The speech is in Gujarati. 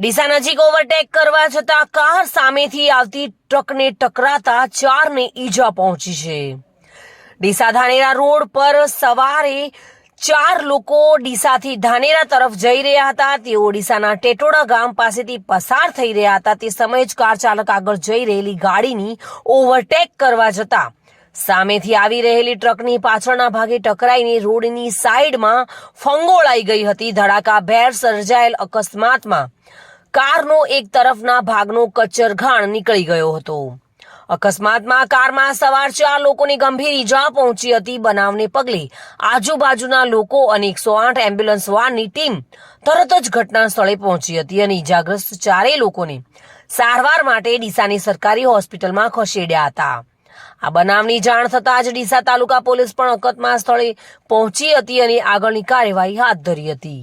ડીસા નજીક ઓવરટેક કરવા જતા કાર સામેથી આવતી ટ્રકને ટકરાતા ચારને ઈજા પહોંચી છે. ડીસા ધાનેરા રોડ પર સવારે ચાર લોકો ડીસાથી ધાનેરા તરફ જઈ રહ્યા હતા. તેઓ ડીસાના ટેટોડા ગામ પાસેથી પસાર થઈ રહ્યા હતા. તે સમયે જ કાર ચાલક આગળ જઈ રહેલી ગાડીની ઓવરટેક કરવા જતા સામેથી આવી રહેલી ટ્રકની પાછળના ભાગે ટકરાઈને રોડની સાઈડમાં ફંગોળાઈ ગઈ હતી. ધડાકા ભેર સર્જાયેલ અકસ્માતમાં કારનો એક તરફના ભાગનો કચરઘાણ નીકળી ગયો હતો. અકસ્માતમાં કારમાં સવાર ચાર લોકોની ગંભીર ઈજા પહોંચી હતી બનાવને પગલે આજુબાજુના લોકો અને એકસો આઠ એમ્બ્યુલન્સ વાનની ટીમ તરત જ ઘટના સ્થળે પહોંચી હતી અને ઈજાગ્રસ્ત ચારેય લોકોને સારવાર માટે ડીસાની સરકારી હોસ્પિટલમાં ખસેડ્યા હતા. આ બનાવની જાણ થતાં જ ડીસા તાલુકા પોલીસ પણ અકસ્માત સ્થળે પહોંચી હતી અને આગળની કાર્યવાહી હાથ ધરી હતી.